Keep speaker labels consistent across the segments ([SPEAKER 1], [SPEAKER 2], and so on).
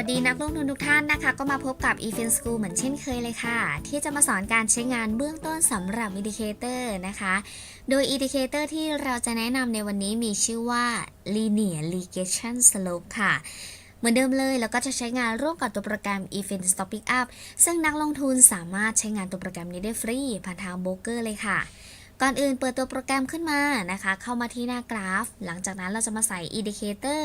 [SPEAKER 1] ัสดีนั้นทุกท่านนะคะ ก็มาพบกับ e f i n School เหมือนเช่นเคยเลยค่ะ ที่จะมาสอนการใช้งานเบื้องต้นสำหรับ Indicator นะคะ โดย Indicator ที่เราจะแนะนำในวันนี้มีชื่อว่า Linear Regression Slope ค่ะเหมือนเดิมเลยแล้วก็จะใช้งานร่วมกับตัวโปรแกรม e f i n Stop Pickup ซึ่งนักลงทุนสามารถใช้งานตัวโปรแกรมนี้ได้ฟรีผ่านทางโบรกเกอร์เลยค่ะ ก่อนอื่นเปิดตัวโปรแกรมขึ้นมานะคะ เข้ามาที่หน้ากราฟ หลังจากนั้นเราจะมาใส่ Indicator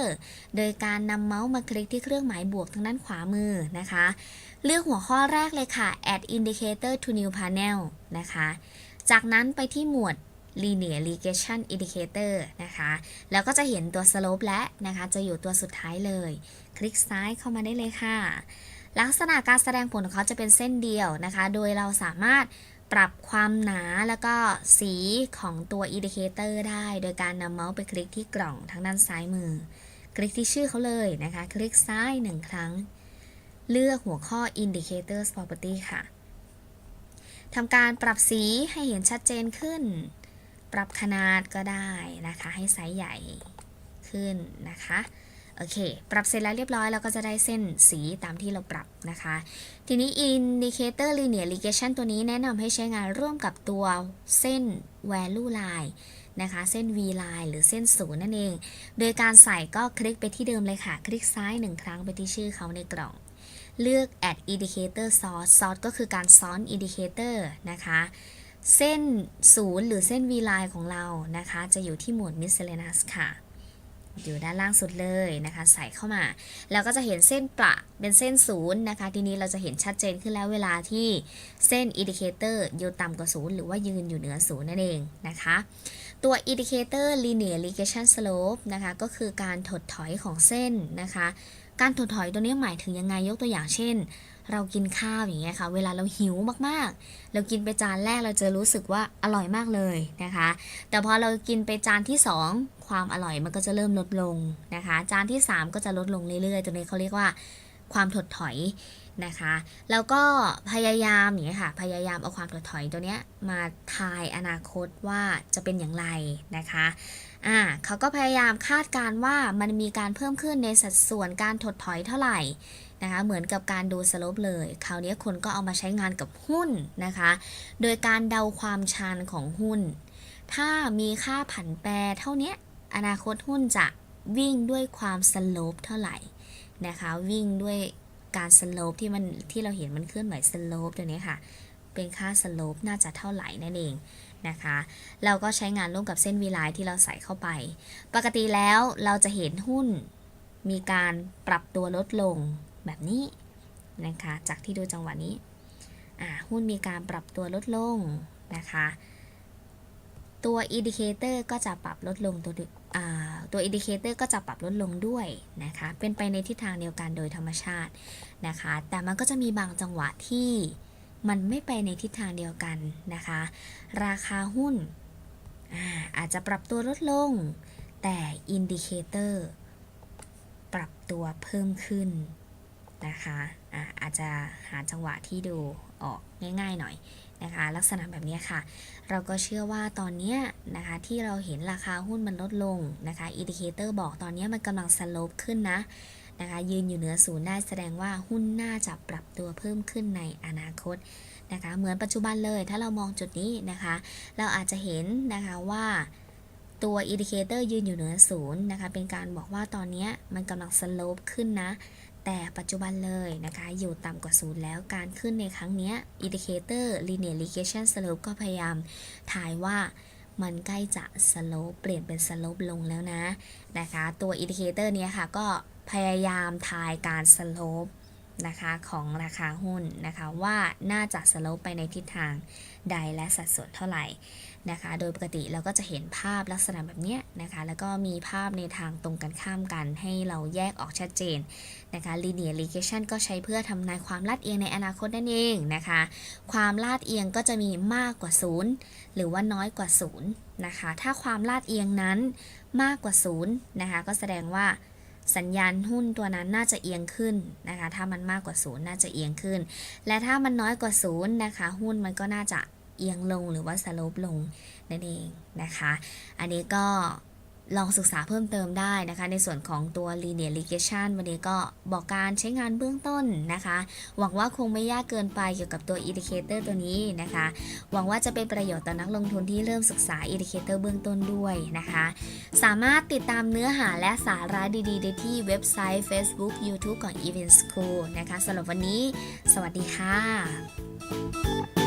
[SPEAKER 1] โดยการนำเมาส์มาคลิกที่เครื่องหมายบวกทางด้านขวามือนะคะ เลือกหัวข้อแรกเลยค่ะ add indicator to new panel นะคะ จากนั้นไปที่หมวด linear regression indicator นะคะ แล้วก็จะเห็นตัว slope และนะคะ จะอยู่ตัวสุดท้ายเลย คลิกซ้ายเข้ามาได้เลยค่ะ ลักษณะการแสดงผลของเขาจะเป็นเส้นเดียวนะคะ โดยเราสามารถ ปรับความหนาแล้วก็สีของตัว indicator ได้ โดยการนำเมาส์ไปคลิกที่กล่องทางด้านซ้ายมือ คลิกที่ชื่อเขาเลยนะคะ คลิกซ้ายหนึ่งครั้ง เลือกหัวข้อ indicators property ค่ะทำการปรับสีให้เห็นชัดเจนขึ้น ปรับขนาดก็ได้นะคะ ให้ไซส์ใหญ่ขึ้นนะคะ โอเค ปรับเสร็จแล้วเรียบร้อยเราก็จะได้เส้นสีตามที่เราปรับนะคะ ทีนี้ indicator linear regression ตัวนี้แนะนำให้ใช้งานร่วมกับตัวเส้น value line นะคะ เส้น v line หรือเส้นศูนย์นั่นเอง โดยการใส่ก็คลิกไปที่เดิมเลยค่ะ คลิกซ้ายหนึ่งครั้งไปที่ชื่อเขาในกล่อง เลือก add indicator source source ก็คือการซ้อน indicator นะคะเส้นศูนย์หรือเส้น v line ของเรานะคะ จะอยู่ที่หมวด miscellaneous ค่ะ อยู่ด้านล่างสุดเลยนะคะ ใส่เข้ามา แล้วก็จะเห็นเส้นประเป็นเส้นศูนย์นะคะ ทีนี้เราจะเห็นชัดเจนขึ้นแล้วเวลาที่เส้นอินดิเคเตอยู่ต่ำกว่าศูนย์หรือว่ายืนอยู่เหนือศูนย์นั่นเองนะคะ ตัว indicator linear regression slope นะคะ ก็คือการถดถอยของเส้นนะคะ การถดถอยตัวนี้หมายถึงยังไงยกตัวอย่างเช่น เรากินข้าวอย่างเงี้ยค่ะ เวลาเราหิวมากๆ เรากินไปจานแรกเราจะรู้สึกว่าอร่อยมากเลยนะคะ แต่พอเรากินไปจานที่ 2 ความอร่อยมันก็จะเริ่มลดลงนะคะ จานที่ 3 ก็จะลดลงเรื่อยๆ ตัวนี้เขาเรียกว่าความถดถอย นะคะ แล้วก็พยายามอย่างเงี้ค่ะ พยายามเอาความถดถอยตัวเนี้ยมาทายอนาคตว่าจะเป็นอย่างไรนะคะอ่าเขาก็พยายามคาดการณ์ว่ามันมีการเพิ่มขึ้นในสัดส่วนการถดถอยเท่าไหร่นะคะเหมือนกับการดูสโลปเลย คราวนี้คนก็เอามาใช้งานกับหุ้นนะคะ โดยการเดาความชันของหุ้น ถ้ามีค่าผันแปรเท่านี้อนาคตหุ้นจะวิ่งด้วยความสโลปเท่าไหร่นะคะ วิ่งด้วย การสโลปที่มันที่เราเห็นมันเคลื่อนไหวสโลปตัวนี้ค่ะ เป็นค่าสโลปน่าจะเท่าไหร่นั่นเองนะคะ เราก็ใช้งานร่วมกับเส้นวีไลน์ที่เราใส่เข้าไป ปกติแล้วเราจะเห็นหุ้นมีการปรับตัวลดลงแบบนี้นะคะ จากที่ดูจังหวะนี้ หุ้นมีการปรับตัวลดลงนะคะ ตัวอินดิเคเตอร์ก็จะปรับลดลงตัวดึอ่า ตัวอินดิเคเตอร์ก็จะปรับลดลงด้วยนะคะ เป็นไปในทิศทางเดียวกันโดยธรรมชาตินะคะ แต่มันก็จะมีบางจังหวะที่มันไม่ไปในทิศทางเดียวกันนะคะ ราคาหุ้นอาอาจจะปรับตัวลดลง แต่อินดิเคเตอร์ปรับตัวเพิ่มขึ้น นะคะอาอาจจะหาจังหวะที่ดูออกง่าย ๆหน่อยนะคะ ลักษณะแบบนี้ค่ะ เราก็เชื่อว่าตอนนี้นะคะที่เราเห็นราคาหุ้นมันลดลงนะคะอินดิเคเตอร์บอกตอนนี้มันกำลังสโลปขึ้นนะนะคะยืนอยู่เหนือศูนย์ได้แสดงว่าหุ้นน่าจะปรับตัวเพิ่มขึ้นในอนาคตนะคะเหมือนปัจจุบันเลยถ้าเรามองจุดนี้นะคะ เราอาจจะเห็นนะคะว่าตัวอินดิเคเตอร์ยืนอยู่เหนือศูนย์นะคะเป็นการบอกว่าตอนนี้มันกำลังสโลปขึ้นนะ แต่ปัจจุบันเลยนะคะอยู่ต่ำกว่าศูนย์แล้วการขึ้นในครั้งนี้ย indicator linear regression slope ก็พยายามถ่ายว่ามันใกล้จะ slope เปลี่ยนเป็น slope ลงแล้วนะนะคะ ตัว indicator เนี้ค่ะก็พยายามทายการ slope นะคะของราคาหุ้นนะคะว่าน่าจะ slope ไปในทิศทางใดและสัดส่วนเท่าไหร่นะคะ โดยปกติเราก็จะเห็นภาพลักษณะแบบนี้นะคะ แล้วก็มีภาพในทางตรงกันข้ามกันให้เราแยกออกชัดเจนนะคะ linear regression ก็ใช้เพื่อทำนายความลาดเอียงในอนาคตนั่นเองนะคะ ความลาดเอียงก็จะมีมากกว่า 0 หรือว่าน้อยกว่า 0 นะคะ ถ้าความลาดเอียงนั้นมากกว่า 0 นะคะ ก็แสดงว่า สัญญาณหุ้นตัวนั้นน่าจะเอียงขึ้นนะคะ ถ้ามันมากกว่าศูนย์น่าจะเอียงขึ้น และถ้ามันน้อยกว่าศูนะคะ หุ้นมันก็น่าจะเอียงลงหรือว่าสโลปลงนั่นเองนะคะ อันนี้ก็ ลองศึกษาเพิ่มเติมได้นะคะ ในส่วนของตัว linear regression วันนี้ก็บอกการใช้งานเบื้องต้นนะคะ หวังว่าคงไม่ยากเกินไปเกี่ยวกับตัว indicator ตัวนี้นะคะ หวังว่าจะเป็นประโยชน์ต่อนักลงทุนที่เริ่มศึกษา indicator เบื้องต้นด้วยนะคะ สามารถติดตามเนื้อหาและสาระดีๆ ได้ที่เว็บไซต์ Facebook YouTube ของ Event School นะคะสำหรับวันนี้ สวัสดีค่ะ